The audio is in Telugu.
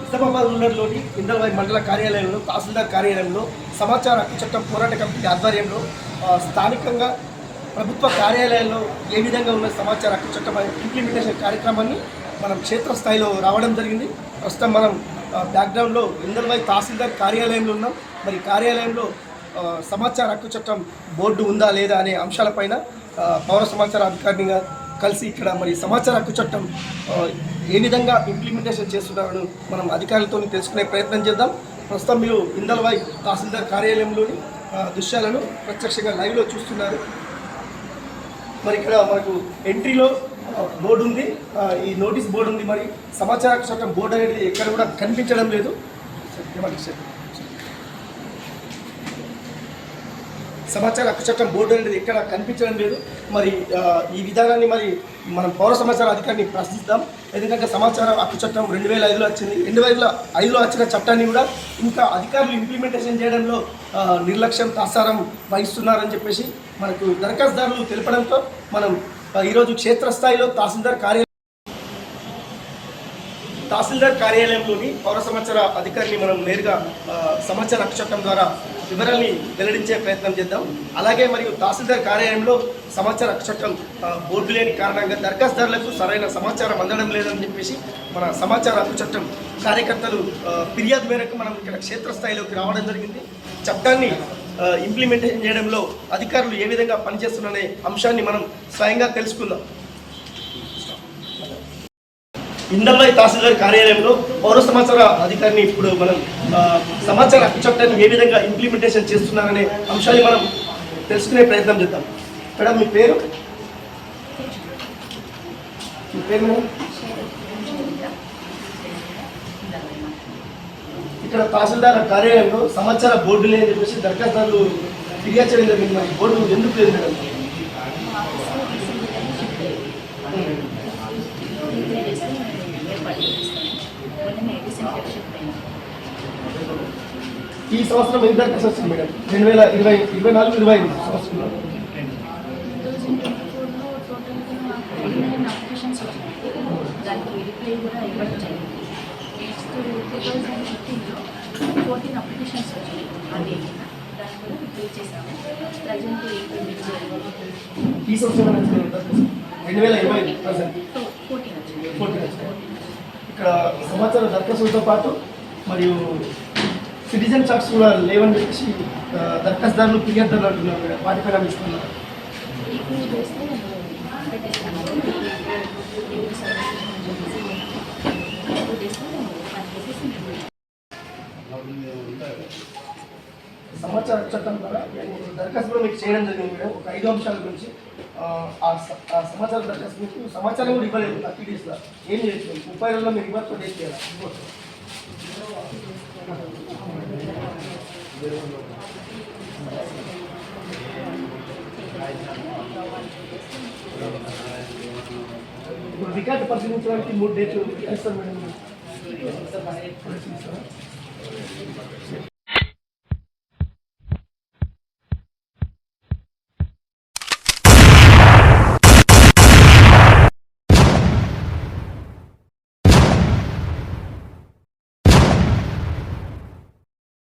నిజామాబాద్ రూరల్లోని ఇందల్వాయి మండల కార్యాలయంలో తహసీల్దార్ కార్యాలయంలో సమాచార హక్కు చట్టం పోరాట కమిటీ ఆధ్వర్యంలో స్థానికంగా ప్రభుత్వ కార్యాలయాల్లో ఏ విధంగా ఉన్న సమాచార హక్కు చట్టం ఇంప్లిమెంటేషన్ కార్యక్రమాన్ని మనం క్షేత్రస్థాయిలో రావడం జరిగింది. ప్రస్తుతం మనం బ్యాక్గ్రౌండ్లో ఇందల్వాయి తహసీల్దార్ కార్యాలయంలో ఉన్నాం. మరి కార్యాలయంలో సమాచార హక్కు చట్టం బోర్డు ఉందా లేదా అనే అంశాలపైన పౌర సమాచార అధికారినిగా కలిసి ఇక్కడ మరి సమాచార హక్కు చట్టం ఏ విధంగా ఇంప్లిమెంటేషన్ చేస్తున్నారని మనం అధికారులతో తెలుసుకునే ప్రయత్నం చేద్దాం. ప్రస్తుతం మీరు ఇందల్వాయి తహసీల్దార్ కార్యాలయంలోని దృశ్యాలను ప్రత్యక్షంగా లైవ్లో చూస్తున్నారు. మరి ఇక్కడ మనకు ఎంట్రీలో బోర్డు ఉంది. ఈ నోటీస్ బోర్డు ఉంది. మరి సమాచార చట్టం బోర్డు అనేది ఎక్కడ కూడా కనిపించడం లేదు. సమాచార హక్కు చట్టం బోర్డు అనేది ఎక్కడ కనిపించడం లేదు. మరి ఈ విధానాన్ని మరి మనం పౌర సమాచార అధికారిని ప్రశ్నిస్తాం ఎందుకంటే సమాచార హక్కు చట్టం రెండు వేల ఐదులో వచ్చింది. రెండు వేల ఐదులో వచ్చిన చట్టాన్ని కూడా ఇంకా అధికారులు ఇంప్లిమెంటేషన్ చేయడంలో నిర్లక్ష్యం తాసారం వహిస్తున్నారని చెప్పేసి మనకు దరఖాస్తుదారులు తెలపడంతో మనం ఈరోజు క్షేత్రస్థాయిలో తహసీల్దార్ కార్యాలయం తహసీల్దార్ కార్యాలయంలోని పౌర సమాచార అధికారిని మనం నేరుగా సమాచార చట్టం ద్వారా వివరాల్ని వెల్లడించే ప్రయత్నం చేద్దాం. అలాగే మరియు తహసీల్దార్ కార్యాలయంలో సమాచార చట్టం బోర్డు లేని కారణంగా దరఖాస్తుదారులకు సరైన సమాచారం అందడం లేదని చెప్పేసి మన సమాచార చట్టం కార్యకర్తలు ఫిర్యాదు మేరకు మనం ఇక్కడ క్షేత్రస్థాయిలోకి రావడం జరిగింది. చట్టాన్ని ఇంప్లిమెంటేషన్ చేయడంలో అధికారులు ఏ విధంగా పనిచేస్తున్నారనే అంశాన్ని మనం స్వయంగా తెలుసుకుందాం. ఇందల్వాయి తహసీల్దార్ కార్యాలయంలో పౌర సమాచార అధికారిని ఇప్పుడు మనం సమాచార హక్కు చట్టాన్ని ఏ విధంగా ఇంప్లిమెంటేషన్ చేస్తున్నారనే అంశాన్ని మనం తెలుసుకునే ప్రయత్నం చేద్దాం. మేడం మీ పేరు? మీ పేరు ఇక్కడ తహసీల్దార్ కార్యాలయంలో సమాచార బోర్డు లేని చెప్పేసి దరఖాస్తుదారులు ఫిర్యాదు చేయడం జరిగింది. మరి బోర్డు ఎందుకు లేదు మేడం? ఈ సంవత్సరం ఎన్ని దరఖాస్తు వచ్చింది మేడం. రెండు వేల ఇరవై ఇరవై నాలుగు ఇరవై ఐదు సంవత్సరంలో ఫోర్టీన్ అప్లికేషన్స్ వచ్చాయి అదే దాన్ని కూడా రిప్లై చేశాము ప్రజెంట్ ఈ సంవత్సరం ఎంత? రెండు వేల ఇరవై ప్రజెంట్ ఫోర్టీన్ వచ్చింది ఫోర్టీన్ వచ్చింది ఇక్కడ సమాచార దరఖాస్తులతో పాటు మరియు సిటిజన్ సాక్స్ కూడా లేవని చెప్పేసి దరఖాస్తుదారులు ఫిర్యాదులు అంటున్నారు. మేడం వాటిపైన ఇస్తున్నారు స్పందన సమాచార చట్టం ద్వారా దరఖాస్తు కూడా మీకు చేయడం జరిగింది మేడం. ఒక ఐదు అంశాల గురించి ఆ, ఆ సమాచార దరఖాస్తు మీకు సమాచారం కూడా ఇవ్వలేదు. థర్టీ డేస్లో ఏం చేయొచ్చు? ముప్పై రోజుల్లో మీరు ఇవ్వచ్చు డేట్ చేయాలి? ఇప్పుడు రికార్డు పరిశీలించడానికి మూడు డేట్లు ఇస్తారు మేడం.